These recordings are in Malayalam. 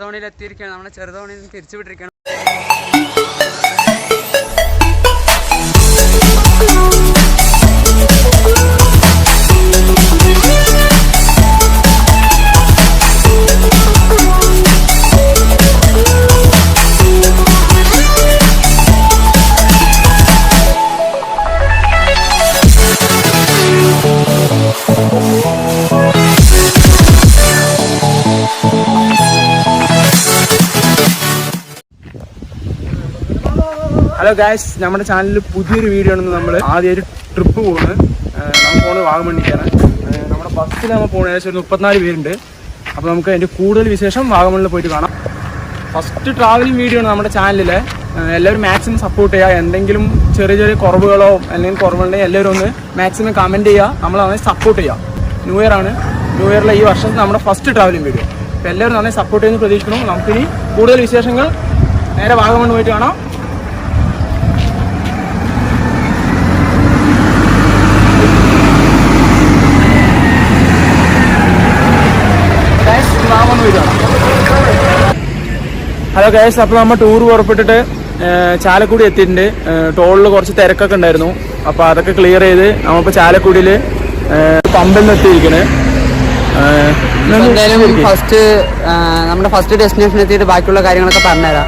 ചെറുതോണിയിൽ എത്തിയിരിക്കുകയാണ് നമ്മുടെ ചെറുതോണിയിൽ നിന്ന് തിരിച്ചു വിട്ടിരിക്കുകയാണ് ഹലോ ഗായ്സ് നമ്മുടെ ചാനലിൽ പുതിയൊരു വീഡിയോ ആണ് നമ്മൾ ആദ്യം ഒരു ട്രിപ്പ് പോകുന്നത് നമ്മൾ പോകുന്നത് വാഗമണ്ണിക്കാണ് നമ്മുടെ ബസ്സിൽ നമ്മൾ പോകുന്നത് ഏകദേശം ഒരു മുപ്പത്തിനാല് പേരുണ്ട്. അപ്പോൾ നമുക്ക് അതിന്റെ കൂടുതൽ വിശേഷം വാഗമണ്ണിൽ പോയിട്ട് കാണാം. ഫസ്റ്റ് ട്രാവലിംഗ് വീഡിയോ ആണ് നമ്മുടെ ചാനലിൽ എല്ലാവരും മാക്സിമം സപ്പോർട്ട് ചെയ്യുക. എന്തെങ്കിലും ചെറിയ ചെറിയ കുറവുകളോ അല്ലെങ്കിൽ കുറവുണ്ടെങ്കിൽ എല്ലാവരും ഒന്ന് മാക്സിമം കമന്റ് ചെയ്യുക. നമ്മൾ അതിനെ സപ്പോർട്ട് ചെയ്യുക. ന്യൂ ഇയർ ആണ്. ന്യൂ ഇയറിലെ ഈ വർഷം നമ്മുടെ ഫസ്റ്റ് ട്രാവലിംഗ് വീഡിയോ അപ്പോൾ എല്ലാവരും നന്നായി സപ്പോർട്ട് ചെയ്യുന്ന പ്രതീക്ഷിക്കണം നമുക്കിനി കൂടുതൽ വിശേഷങ്ങൾ നേരെ വാഗമണ്ണ് പോയിട്ട് കാണാം. ഹലോ കേസ് അപ്പോൾ നമ്മൾ ടൂർ പുറപ്പെട്ടിട്ട് ചാലക്കുടി എത്തിയിട്ടുണ്ട്. ടോളിൽ കുറച്ച് തിരക്കൊക്കെ ഉണ്ടായിരുന്നു. അപ്പോൾ അതൊക്കെ ക്ലിയർ ചെയ്ത് നമ്മളിപ്പോൾ ചാലക്കുടിയിൽ പമ്പിൽ നിന്ന് എത്തിയിരിക്കണേ. ഫസ്റ്റ് നമ്മുടെ ഫസ്റ്റ് ഡെസ്റ്റിനേഷൻ എത്തിയിട്ട് ബാക്കിയുള്ള കാര്യങ്ങളൊക്കെ പറഞ്ഞുതരാം.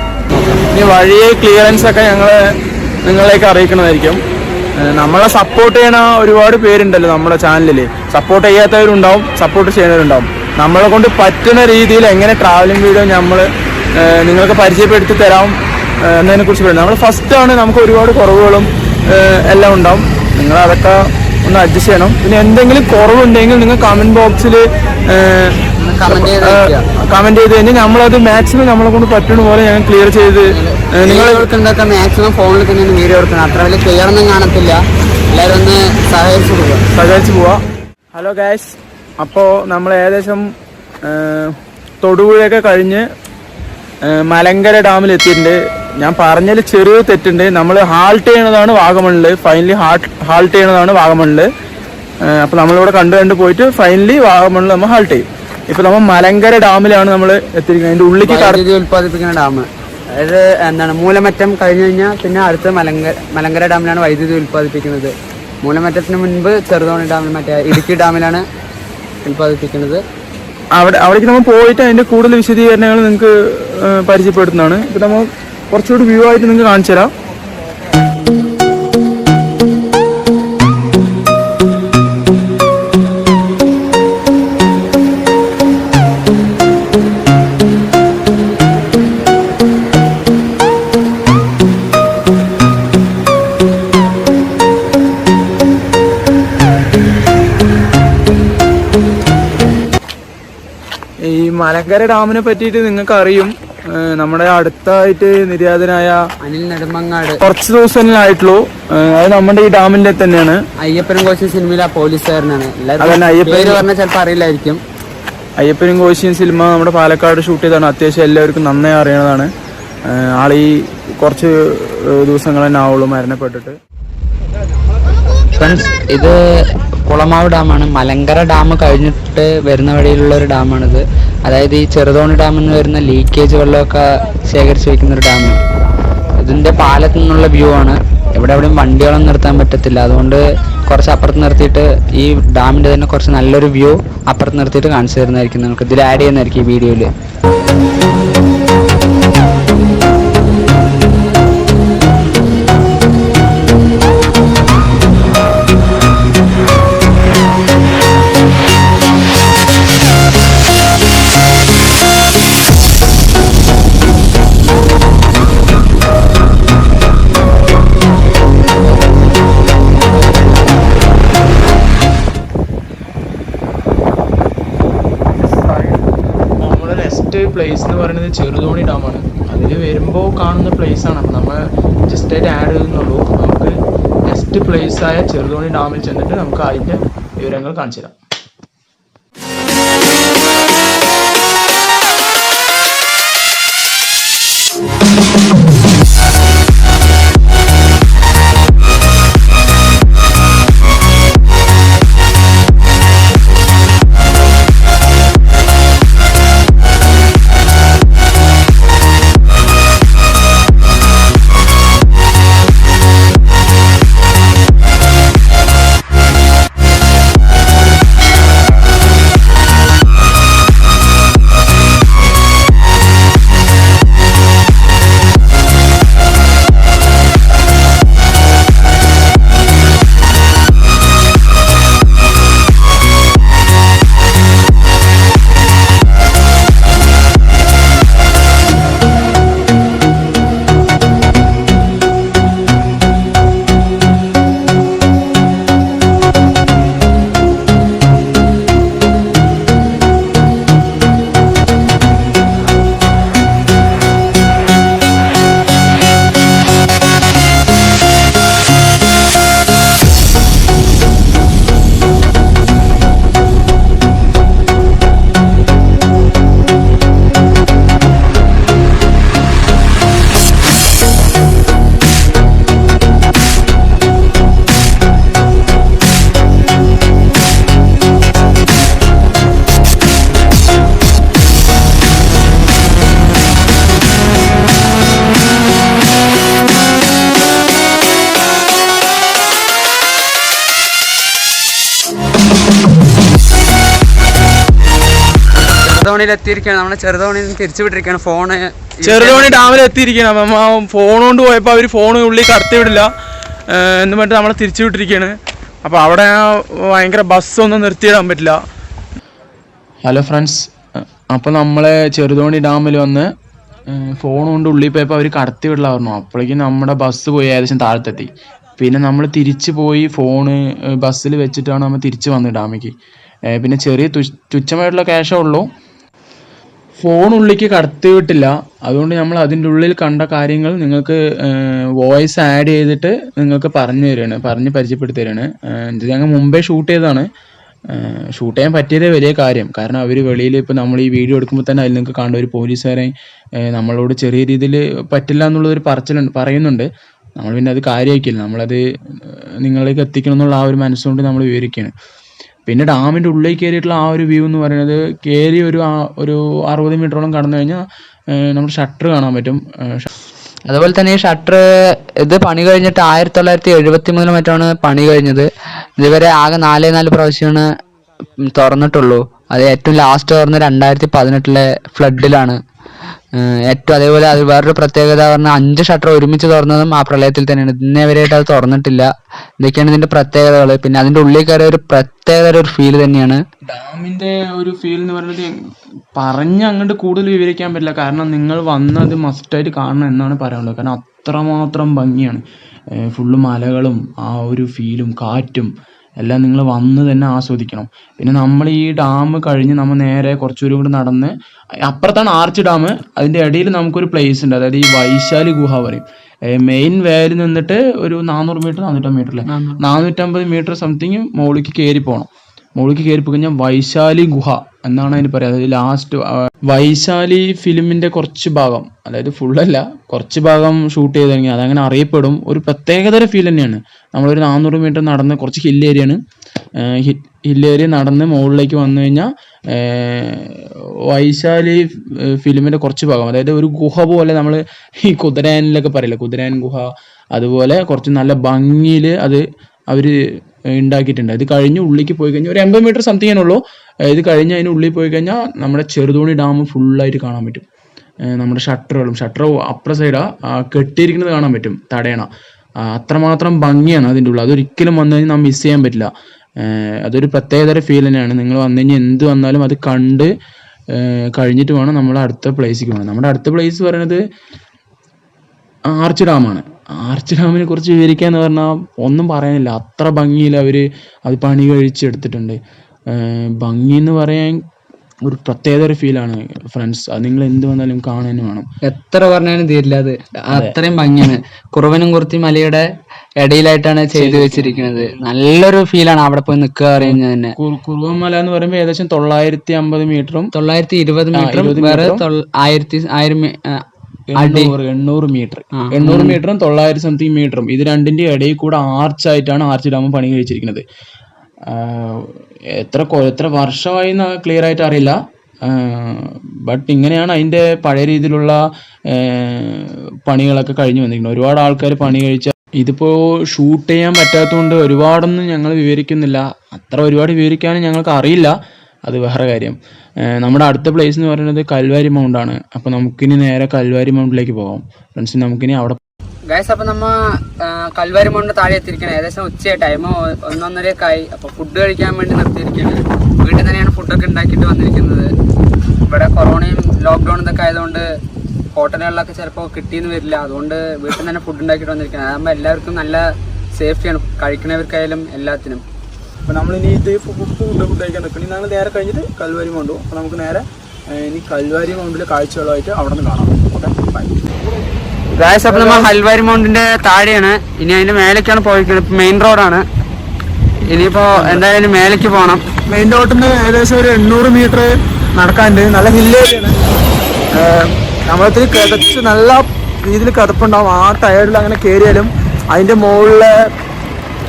ഇനി വഴിയെ ക്ലിയറൻസ് ഒക്കെ ഞങ്ങൾ നിങ്ങളിലേക്ക് അറിയിക്കണമായിരിക്കും നമ്മളെ സപ്പോർട്ട് ചെയ്യണ ഒരുപാട് പേരുണ്ടല്ലോ നമ്മുടെ ചാനലിൽ സപ്പോർട്ട് ചെയ്യാത്തവരുണ്ടാവും സപ്പോർട്ട് ചെയ്യുന്നവരുണ്ടാവും. നമ്മളെ കൊണ്ട് പറ്റുന്ന രീതിയിൽ എങ്ങനെ ട്രാവലിംഗ് വീഡിയോ നമ്മൾ നിങ്ങൾക്ക് പരിചയപ്പെടുത്തി തരാം എന്നതിനെക്കുറിച്ച് എന്നതിനെ കുറിച്ച് പറയുന്നത്. നമ്മൾ ഫസ്റ്റ് ആണ് നമുക്ക് ഒരുപാട് കുറവുകളും എല്ലാം ഉണ്ടാവും. നിങ്ങൾ അതൊക്കെ ഒന്ന് അഡ്ജസ്റ്റ് ചെയ്യണം. പിന്നെ എന്തെങ്കിലും കുറവുണ്ടെങ്കിൽ നിങ്ങൾ കമന്റ് ബോക്സിൽ കമന്റ് ചെയ്ത് കഴിഞ്ഞാൽ നമ്മളത് മാക്സിമം നമ്മളെ കൊണ്ട് പറ്റുന്ന പോലെ ഞാൻ ക്ലിയർ ചെയ്ത് എടുക്കുന്നതൊക്കെ മാക്സിമം ഫോണിൽ തന്നെയാണ് വീഡിയോ എടുക്കണം. അത്ര വലിയ ക്ലിയർ ഒന്നും കാണത്തില്ല. എല്ലാവരും ഒന്ന് സഹകരിച്ചു പോകുക സഹകരിച്ചു പോവാം. ഹലോ ഗായ്സ് അപ്പോൾ നമ്മൾ ഏകദേശം തൊടുപുഴയൊക്കെ കഴിഞ്ഞ് മലങ്കര ഡാമിൽ എത്തിയിട്ടുണ്ട് ഞാൻ പറഞ്ഞതിൽ ചെറിയ തെറ്റുണ്ട്. നമ്മൾ ഹാൾട്ട് ചെയ്യണതാണ് വാഗമണിൽ ഫൈനലി ഹാൾട്ട് ഹാൾട്ട് ചെയ്യണതാണ് വാഗമണിൽ അപ്പോൾ നമ്മളിവിടെ കണ്ടു കണ്ട് പോയിട്ട് ഫൈനലി വാഗമണിൽ നമ്മൾ ഹാൾട്ട് ചെയ്യും. ഇപ്പൊ നമ്മൾ മലങ്കര ഡാമിലാണ് നമ്മൾ എത്തിയിരിക്കുന്നത്. അതിന്റെ ഉള്ളിലേക്ക് ഉൽപ്പാദിപ്പിക്കുന്ന ഡാം. അതായത് എന്താണ് മൂലമറ്റം കഴിഞ്ഞു കഴിഞ്ഞാൽ പിന്നെ അടുത്ത മലങ്കര മലങ്കര ഡാമിലാണ് വൈദ്യുതി ഉൽപ്പാദിപ്പിക്കുന്നത്. മൂലമറ്റത്തിന് മുൻപ് ചെറുതോണി ഡാമിൽ മറ്റേ ഇടുക്കി ഡാമിലാണ് ഉൽപ്പാദിപ്പിക്കുന്നത്. അവിടെ അവിടേക്ക് നമ്മൾ പോയിട്ട് അതിന്റെ കൂടുതൽ വിശദീകരണങ്ങൾ നിങ്ങൾക്ക് പരിചയപ്പെടുത്തുന്നതാണ്. ഇപ്പം നമ്മൾ കുറച്ചുകൂടി വ്യൂ ആയിട്ട് നിങ്ങൾക്ക് കാണിച്ചു തരാം ഡാമിനെ പറ്റിയിട്ട് നിങ്ങൾക്ക് അറിയും നമ്മുടെ അടുത്തായിട്ട് നിര്യാതനായ അനിൽ നെടുമങ്ങാട്. കുറച്ച് ദിവസങ്ങളിലായിട്ടുള്ളൂ ഏഹ് അത് നമ്മുടെ ഈ ഡാമിന്റെ തന്നെയാണ്. അയ്യപ്പനും കോശി സിനിമയിലെ പോലീസുകാരനാണ് അതന്നെ, എല്ലാവരും അയ്യപ്പൻ- പേര് പറഞ്ഞാൽ ചിലപ്പോൾ അറിയില്ലായിരിക്കും. അയ്യപ്പനും കോശിയും സിനിമ നമ്മുടെ പാലക്കാട് ഷൂട്ട് ചെയ്താണ് അത്യാവശ്യം എല്ലാവർക്കും നന്നായി അറിയണതാണ്. ആളി കുറച്ച് ദിവസങ്ങൾ തന്നെ ആവുള്ളൂ മരണപ്പെട്ടിട്ട്. ഫ്രണ്ട്സ് ഇത് കുളമാവ് ഡാമാണ്. മലങ്കര ഡാം കഴിഞ്ഞിട്ട് വരുന്ന വഴിയിലുള്ള ഒരു ഡാമാണിത്. അതായത് ഈ ചെറുതോണി ഡാമിൽ നിന്ന് വരുന്ന ലീക്കേജ് വെള്ളമൊക്കെ ശേഖരിച്ച് വെക്കുന്ന ഒരു ഡാം ഇതിന്റെ പാലത്തു നിന്നുള്ള വ്യൂ ആണ്. എവിടെ എവിടെയും വണ്ടികളൊന്നും നിർത്താൻ പറ്റത്തില്ല. അതുകൊണ്ട് കുറച്ച് അപ്പുറത്ത് നിർത്തിയിട്ട് ഈ ഡാമിന്റെ തന്നെ കുറച്ച് നല്ലൊരു വ്യൂ അപ്പുറത്ത് നിർത്തിയിട്ട് കാണിച്ചു തരുന്നതായിരിക്കും നമുക്ക്. ഇതിൽ ആഡ് ചെയ്യുന്നതായിരിക്കും ഈ വീഡിയോയിൽ പ്ലേസ് എന്ന് പറയുന്നത് ചെറുതോണി ഡാമാണ് അതിൽ വരുമ്പോൾ കാണുന്ന പ്ലേസ് ആണ്. അപ്പോൾ നമ്മൾ ജസ്റ്റ് ആയിട്ട് ആഡ് ചെയ്യുന്നുള്ളൂ നമുക്ക് നെക്സ്റ്റ് പ്ലേസ് ആയ ചെറുതോണി ഡാമിൽ ചെന്നിട്ട് നമുക്ക് അതിന്റെ വിവരങ്ങൾ കാണിച്ചു തരാം ചെറുതോണിയിൽ എത്തിയിരിക്കുകയാണ് നമ്മളെ ചെറുതോണിയിൽ നിന്ന് തിരിച്ചു വിട്ടിരിക്കുകയാണ് ഫോണ് ചെറുതോണി ഡാമിൽ എത്തിയിരിക്കുകയാണ് അപ്പം ആ ഫോൺ കൊണ്ട് പോയപ്പോൾ അവർ ഫോൺ ഉള്ളിൽ കടത്തി വിടില്ല എന്ന് പറഞ്ഞിട്ട് നമ്മളെ തിരിച്ചു വിട്ടിരിക്കുകയാണ് അപ്പോൾ അവിടെ ഭയങ്കര ബസ്സൊന്നും നിർത്തിയിടാൻ പറ്റില്ല. ഹലോ ഫ്രണ്ട്സ് അപ്പോൾ നമ്മളെ ചെറുതോണി ഡാമിൽ വന്ന് ഫോൺ കൊണ്ട് ഉള്ളിൽ പോയപ്പോൾ അവർ കടത്തി വിടില്ല പറഞ്ഞു അപ്പോഴേക്കും നമ്മുടെ ബസ് പോയി ഏകദേശം താഴത്തെത്തി. പിന്നെ നമ്മൾ തിരിച്ചു പോയി ഫോണ് ബസ്സിൽ വെച്ചിട്ടാണ് നമ്മൾ തിരിച്ചു വന്നത് ഡാമിക്ക്. പിന്നെ ചെറിയ തുച്ഛ- തുച്ഛമായിട്ടുള്ള ക്യാഷേ ഉള്ളൂ. ഫോൺ ഉള്ളിലേക്ക് കടത്തി വിട്ടില്ല. അതുകൊണ്ട് നമ്മൾ അതിന്റെ ഉള്ളിൽ കണ്ട കാര്യങ്ങൾ നിങ്ങൾക്ക് വോയിസ് ആഡ് ചെയ്തിട്ട് നിങ്ങൾക്ക് പറഞ്ഞു തരുകയാണ് പറഞ്ഞ് പരിചയപ്പെടുത്തി തരികയാണ് ഞങ്ങൾ മുമ്പേ ഷൂട്ട് ചെയ്തതാണ്. ഷൂട്ട് ചെയ്യാൻ പറ്റിയതേ വലിയ കാര്യം. കാരണം അവർ വെളിയിൽ ഇപ്പോൾ നമ്മൾ ഈ വീഡിയോ എടുക്കുമ്പോൾ തന്നെ അതിൽ നിങ്ങൾക്ക് കാണുന്ന ഒരു പോലീസുകാരെ നമ്മളോട് ചെറിയ രീതിയിൽ പറ്റില്ല എന്നുള്ളൊരു പറച്ചിലുണ്ട് പറയുന്നുണ്ട്. നമ്മൾ പിന്നെ അത് കാര്യമാക്കില്ല നമ്മളത് നിങ്ങളിലേക്ക് എത്തിക്കണം എന്നുള്ള ആ ഒരു മനസ്സുകൊണ്ട് നമ്മൾ വിവരിക്കുകയാണ്. പിന്നെ ഡാമിന്റെ ഉള്ളിൽ കയറിയിട്ടുള്ള ആ ഒരു വ്യൂ എന്ന് പറയുന്നത് കയറി ഒരു ഒരു അറുപത് മീറ്ററോളം കടന്നു കഴിഞ്ഞാൽ നമ്മൾ ഷട്ടർ കാണാൻ പറ്റും. അതുപോലെ തന്നെ ഈ ഷട്ടർ ഇത് പണി കഴിഞ്ഞിട്ട് ആയിരത്തി തൊള്ളായിരത്തി എഴുപത്തി മൂന്നിൽ മറ്റാണ് പണി കഴിഞ്ഞത്. ഇതുവരെ ആകെ നാലേ നാല് പ്രാവശ്യമാണ് തുറന്നിട്ടുള്ളൂ. അത് ഏറ്റവും ലാസ്റ്റ് തുറന്ന് രണ്ടായിരത്തി പതിനെട്ടിലെ ഫ്ലഡിലാണ് ഏറ്റവും അതേപോലെ അത് വേറൊരു പ്രത്യേകത പറഞ്ഞാൽ അഞ്ച് ഷട്ടർ ഒരുമിച്ച് തുറന്നതും ആ പ്രളയത്തിൽ തന്നെയാണ്. ഇന്നേ വരെയായിട്ട് അത് തുറന്നിട്ടില്ല. ഇതൊക്കെയാണ് ഇതിന്റെ പ്രത്യേകതകൾ. പിന്നെ അതിന്റെ ഉള്ളിൽ കയറിയ ഒരു പ്രത്യേകത ഒരു ഫീൽ തന്നെയാണ്. ഡാമിന്റെ ഒരു ഫീൽ എന്ന് പറയുന്നത് പറഞ്ഞ് അങ്ങോട്ട് കൂടുതൽ വിവരിക്കാൻ പറ്റില്ല. കാരണം നിങ്ങൾ വന്നത് മസ്റ്റായിട്ട് കാണണം എന്നാണ് പറയാനുള്ളത്. കാരണം അത്രമാത്രം ഭംഗിയാണ്. ഫുള്ള് മലകളും ആ ഒരു ഫീലും കാറ്റും എല്ലാം നിങ്ങൾ വന്ന് തന്നെ ആസ്വദിക്കണം. പിന്നെ നമ്മൾ ഈ ഡാം കഴിഞ്ഞ് നമ്മൾ നേരെ കുറച്ചുകൂടി കൂടി നടന്ന് അപ്പുറത്താണ് ആർച്ച് ഡാം അതിന്റെ ഇടയിൽ നമുക്കൊരു പ്ലേസ് ഉണ്ട്. അതായത് ഈ വൈശാലി ഗുഹ പറയും. മെയിൻ വേയിൽ നിന്നിട്ട് ഒരു നാനൂറ് മീറ്റർ നാനൂറ്റമ്പത് മീറ്റർ അല്ലേ? നാനൂറ്റമ്പത് മീറ്റർ സംതിങ് മുകളിലേക്ക് കയറി പോകണം മുകളിലേക്ക് കയറി കഴിഞ്ഞാൽ വൈശാലി ഗുഹ എന്നാണ് അതിന് പറയുക അതായത് ലാസ്റ്റ് വൈശാലി ഫിലിമിന്റെ കുറച്ച് ഭാഗം അതായത് ഫുള്ളല്ല കുറച്ച് ഭാഗം ഷൂട്ട് ചെയ്ത് കഴിഞ്ഞാൽ അതങ്ങനെ അറിയപ്പെടും. ഒരു പ്രത്യേകതര ഫീൽ തന്നെയാണ്. നമ്മളൊരു നാനൂറ് മീറ്റർ നടന്ന് കുറച്ച് ഹിൽ ഏരിയയാണ് ഹിൽ ഏരിയ നടന്ന് മുകളിലേക്ക് വന്നു കഴിഞ്ഞാൽ വൈശാലി ഫിലിമിന്റെ കുറച്ച് ഭാഗം. അതായത് ഒരു ഗുഹ പോലെ നമ്മൾ ഈ കുതിരാനിലൊക്കെ പറയില്ല? കുതിരാൻ ഗുഹ. അതുപോലെ കുറച്ച് നല്ല ഭംഗിയിൽ അത് അവർ ഉണ്ടാക്കിയിട്ടുണ്ട് ഇത് കഴിഞ്ഞ് ഉള്ളിലേക്ക് പോയി കഴിഞ്ഞാൽ ഒരു എൺപത് മീറ്റർ സംതിങ് ഉള്ളൂ. ഇത് കഴിഞ്ഞ് അതിന് ഉള്ളിൽ പോയി കഴിഞ്ഞാൽ നമ്മുടെ ചെറുതോണി ഡാം ഫുള്ളായിട്ട് കാണാൻ പറ്റും. നമ്മുടെ ഷട്ടറുകളും ഷട്ടർ അപ്പുറ സൈഡാ കെട്ടിയിരിക്കുന്നത് കാണാൻ പറ്റും തടയണ. അത്രമാത്രം ഭംഗിയാണ് അതിന്റെ ഉള്ളിൽ. അതൊരിക്കലും വന്നു കഴിഞ്ഞാൽ നാം മിസ് ചെയ്യാൻ പറ്റില്ല. അതൊരു പ്രത്യേകതര ഫീൽ തന്നെയാണ്. നിങ്ങൾ വന്നു കഴിഞ്ഞാൽ എന്ത് വന്നാലും അത് കണ്ട് കഴിഞ്ഞിട്ട് വേണം നമ്മൾ അടുത്ത പ്ലേസിലേക്ക് പോകണം നമ്മുടെ അടുത്ത പ്ലേസ് പറയുന്നത് ആർച്ച് ഡാമാണ്. ആർച്ച് ഡാമിനെ കുറിച്ച് വിവരിക്കാന്ന് പറഞ്ഞാൽ ഒന്നും പറയാനില്ല. അത്ര ഭംഗിയിൽ അവർ അത് പണി കഴിച്ചെടുത്തിട്ടുണ്ട്. ഭംഗി എന്ന് പറയാൻ ഒരു പ്രത്യേക ഒരു ഫീലാണ് ഫ്രണ്ട്സ് അത് നിങ്ങൾ എന്ത് വന്നാലും കാണാൻ വേണം. എത്ര പറഞ്ഞാലും തീരില്ല അത്. അത്രയും ഭംഗിയാണ്. കുറവനും കുറത്തി മലയുടെ ഇടയിലായിട്ടാണ് ചെയ്തു വെച്ചിരിക്കുന്നത്. നല്ലൊരു ഫീലാണ് അവിടെ പോയി നിൽക്കുക പറയുന്നത് തന്നെ. കുറുവൻ മല എന്ന് പറയുമ്പോൾ ഏകദേശം തൊള്ളായിരത്തി അമ്പത് മീറ്ററും തൊള്ളായിരത്തി ഇരുപത് മീറ്ററും വേറെ ആയിരത്തി ആയിരം എണ്ണൂറ് എണ്ണൂറ് മീറ്റർ. എണ്ണൂറ് മീറ്ററും തൊള്ളായിരം സംതിങ് മീറ്ററും. ഇത് രണ്ടിന്റെ ഇടയിൽ കൂടെ ആർച്ചായിട്ടാണ് ആർച്ച് ഡാം പണി കഴിച്ചിരിക്കുന്നത്. എത്ര എത്ര വർഷമായി ക്ലിയർ ആയിട്ട് അറിയില്ല. ബട്ട് ഇങ്ങനെയാണ് അതിന്റെ പഴയ രീതിയിലുള്ള പണികളൊക്കെ കഴിഞ്ഞു വന്നിരിക്കുന്നത്. ഒരുപാട് ആൾക്കാർ പണി കഴിച്ച ഇതിപ്പോ ഷൂട്ട് ചെയ്യാൻ പറ്റാത്തതുകൊണ്ട് ഒരുപാടൊന്നും ഞങ്ങൾ വിവരിക്കുന്നില്ല. അത്ര ഒരുപാട് വിവരിക്കാനും ഞങ്ങൾക്ക് അറിയില്ല. അത് വേറെ കാര്യം. നമ്മുടെ അടുത്ത പ്ലേസ് എന്ന് പറയുന്നത് കൽവാരി മൗണ്ട് ആണ്. അപ്പോൾ നമുക്കിനി നേരെ കൽവാരി മൗണ്ടിലേക്ക് പോകാം ഫ്രണ്ട്സ് നമുക്കിനി അവിടെ ഗൈസ് അപ്പൊ നമ്മ കൽവാരി മൗണ്ട് താഴെ എത്തിയിരിക്കണം. ഏകദേശം ഉച്ചയായി. ടൈം ഒന്നൊന്നരയൊക്കെ ആയി അപ്പൊ ഫുഡ് കഴിക്കാൻ വേണ്ടി നിർത്തിയിരിക്കുകയാണ് വീട്ടിൽ തന്നെയാണ് ഫുഡൊക്കെ ഉണ്ടാക്കിയിട്ട് വന്നിരിക്കുന്നത്. ഇവിടെ കൊറോണയും ലോക്ക്ഡൌൺ ഇതൊക്കെ ആയതുകൊണ്ട് ഹോട്ടലുകളിലൊക്കെ ചിലപ്പോൾ കിട്ടിയെന്ന് വരില്ല. അതുകൊണ്ട് വീട്ടിൽ തന്നെ ഫുഡ് ഉണ്ടാക്കിയിട്ട് വന്നിരിക്കുന്നത് അതാകുമ്പോൾ എല്ലാവർക്കും നല്ല സേഫ്റ്റിയാണ് കഴിക്കുന്നവർക്കായാലും എല്ലാത്തിനും. അപ്പോൾ നമ്മളിനി ഇനി ഇത് ഫുഡ് ഫുഡ് കഴിക്കാൻ നിൽക്കണം ഇന്നാണ് നേരെ കഴിഞ്ഞിട്ട് കൽവാരി മൗണ്ട് അപ്പോൾ നമുക്ക് നേരെ ഇനി കൽവാരി മൗണ്ടിലെ കാഴ്ചകളുമായിട്ട് അവിടെ നിന്ന് കാണാം. ഓക്കെ ബൈ ഗായസ് അപ്പൊ നമ്മൾ ഹൽവാരി മൗണ്ടിന്റെ താഴെയാണ്. ഇനി അതിന്റെ മേലേക്കാണ് പോയിരിക്കുന്നത് മെയിൻ റോഡാണ് ഇനിയിപ്പോ എന്തായാലും മേലേക്ക് പോകണം മെയിൻ റോഡിൽ നിന്ന് ഏകദേശം ഒരു എണ്ണൂറ് മീറ്റർ നടക്കാണ്ട് നല്ല ഹില്ലേരിയാണ് നമ്മളത്തിൽ കിതച്ച് നല്ല രീതിയിൽ കിതപ്പുണ്ടാവും. ആ ടയറിൽ അങ്ങനെ കയറിയാലും അതിന്റെ മുകളിലെ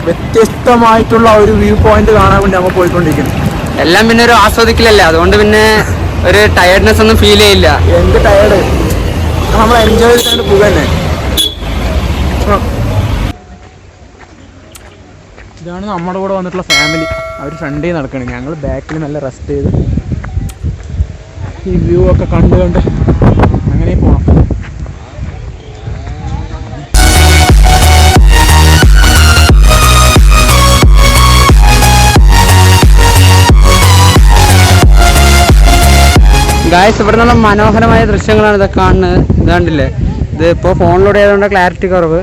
വ്യത്യസ്തമായിട്ടുള്ള ഒരു വ്യൂ പോയിന്റ് കാണാൻ വേണ്ടി നമ്മൾ പോയിക്കൊണ്ടിരിക്കുന്നത് എല്ലാം പിന്നെ ഒരു ആസ്വദിക്കലല്ലേ? അതുകൊണ്ട് പിന്നെ ഒരു ടയർഡ്നെസ് ഒന്നും ഫീൽ ചെയ്യില്ല. എന്ത് ടയർഡ് നമ്മൾ എൻജോയ് ചെയ്തിട്ട് പോകുക തന്നെ ഇതാണ് നമ്മുടെ കൂടെ വന്നിട്ടുള്ള ഫാമിലി അവർ ഫ്രണ്ടേ നടക്കണേ. ഞങ്ങൾ ബാക്കിൽ നല്ല റെസ്റ്റ് ചെയ്ത് ഈ വ്യൂ ഒക്കെ കണ്ട് കണ്ട് ഗായ്സ് ഇവിടെ നിന്നുള്ള മനോഹരമായ ദൃശ്യങ്ങളാണ് ഇതൊക്കെ കാണുന്നത്. ഇതാണ്ടില്ലേ? ഇത് ഇപ്പോൾ ഫോണിലൂടെ ആയതുകൊണ്ട് ക്ലാരിറ്റി കുറവ്.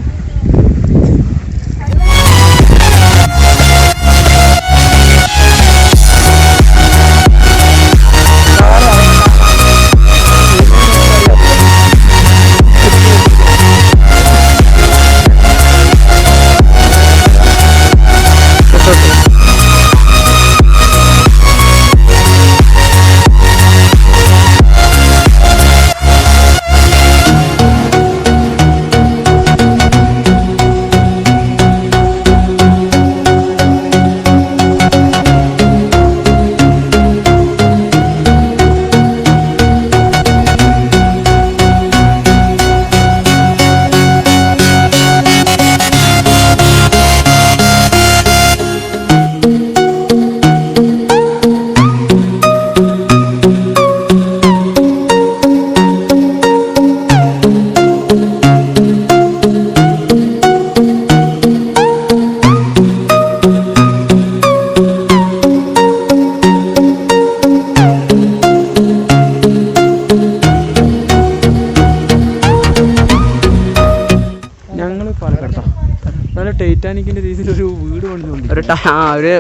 ആ ഒരു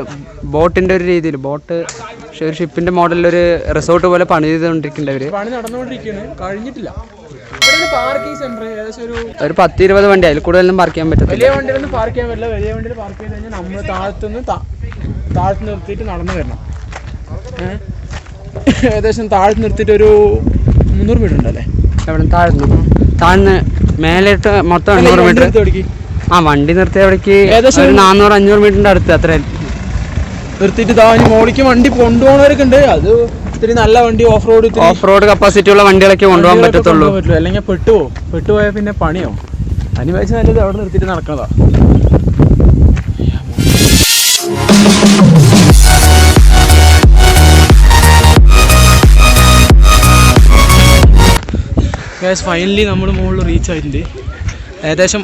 ബോട്ടിന്റെ ഒരു രീതിയിൽ ബോട്ട് പക്ഷെ ഒരു ഷിപ്പിന്റെ മോഡലിൽ ഒരു റിസോർട്ട് പോലെ പണി ചെയ്തുകൊണ്ടിരിക്കുന്നുണ്ട് പണി നടന്നുകൊണ്ടിരിക്കുകയാണ് കഴിഞ്ഞിട്ടില്ല. പാർക്കിംഗ് സെന്റർ ഏകദേശം ഒരു ഒരു പത്ത് ഇരുപത് വണ്ടി അതിൽ കൂടുതലൊന്നും പാർക്ക് ചെയ്യാൻ പറ്റും വലിയ വണ്ടിയിലൊന്നും പാർക്ക് ചെയ്യാൻ പറ്റില്ല. വലിയ വണ്ടിയിൽ പാർക്ക് ചെയ്ത് കഴിഞ്ഞാൽ നമ്മൾ താഴത്തുനിന്ന് താഴ്ത്ത് നിർത്തിയിട്ട് നടന്നു വരണം. ഏകദേശം താഴ്ത്തു നിർത്തിയിട്ട് ഒരു മുന്നൂറ് മീറ്റർ ഉണ്ടല്ലേ? എവിടെ താഴ്ന്നു താഴ്ന്ന് മേലിട്ട് മൊത്തം എണ്ണൂറ് മീറ്റർ ആ വണ്ടി നിർത്തിയ അവിടേക്ക് ഏകദേശം ഒരു നാനൂറ് അഞ്ഞൂറ് മീറ്ററിന്റെ അടുത്ത് അത്ര. നിർത്തിയിട്ട് ഇനി മോളിക്ക് വണ്ടി കൊണ്ടുപോകണവരൊക്കെ ഉണ്ട്. അത് ഇത്തിരി നല്ല വണ്ടി off road off road capacity ഉള്ള വണ്ടികളൊക്കെ കൊണ്ടുപോകാൻ പറ്റത്തുള്ളൂ. അല്ലെങ്കിൽ പെട്ടുപോകും പെട്ടുപോയാൽ പിന്നെ പണിയോ അതിന് വെച്ച് നല്ലത് അവിടെ നിർത്തിയിട്ട് നടക്കണതാ. ഫൈനലി നമ്മൾ മുകളിൽ റീച്ച് ആയിട്ടുണ്ട്. ഏകദേശം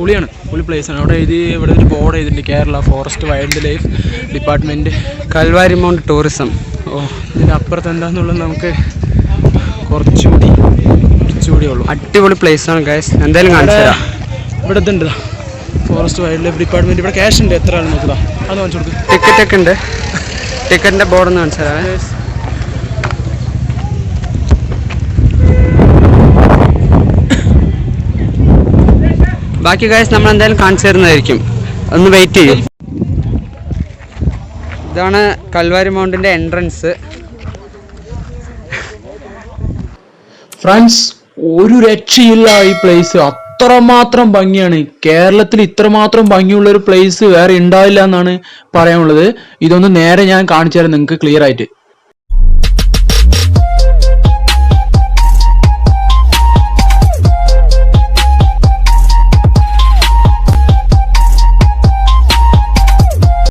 പുളിയാണ് പുളി പ്ലേസ് ആണ്. അവിടെ എഴുതി ഇവിടെ ഒരു ബോർഡ് ചെയ്തിട്ടുണ്ട്. Kerala forest wild life department Kalvari mount tourism ഓ ഇതിന്റെ അപ്പുറത്ത് എന്താണെന്നുള്ളത് നമുക്ക് കുറച്ചുകൂടി കുറച്ചുകൂടി ഉള്ളൂ. അടിപൊളി പ്ലേസ് ആണ് ഗൈസ് എന്തായാലും കാണിച്ചു തരാം. ഇവിടെ ഇതുണ്ട് ഫോറസ്റ്റ് വൈൽഡ് ലൈഫ് ഡിപ്പാർട്ട്മെന്റ് ഇവിടെ ക്യാഷ് ഉണ്ട്. എത്ര ആണ് നോക്കുക അത് കാണിച്ചു കൊടുക്കും. ടിക്കറ്റ് ഒക്കെ ഉണ്ട്. ടിക്കറ്റിന്റെ ബോർഡ് ഒന്ന് കാണിച്ചു തരാം ബാക്കി ഗൈസ് നമ്മൾ എന്തായാലും കാണിച്ചു തരുന്നതായിരിക്കും. ഒന്ന് വെയിറ്റ് ചെയ്യും. ഇതാണ് കൽവാരി മൗണ്ടിന്റെ എൻട്രൻസ് ഫ്രണ്ട്സ് ഒരു രക്ഷയില്ല ഈ പ്ലേസ് അത്രമാത്രം ഭംഗിയാണ്. കേരളത്തിൽ ഇത്രമാത്രം ഭംഗിയുള്ള ഒരു പ്ലേസ് വേറെ ഉണ്ടാവില്ല എന്നാണ് പറയാനുള്ളത്. ഇതൊന്ന് നേരെ ഞാൻ കാണിച്ചു തരാം നിങ്ങൾക്ക് ക്ലിയർ ആയിട്ട്.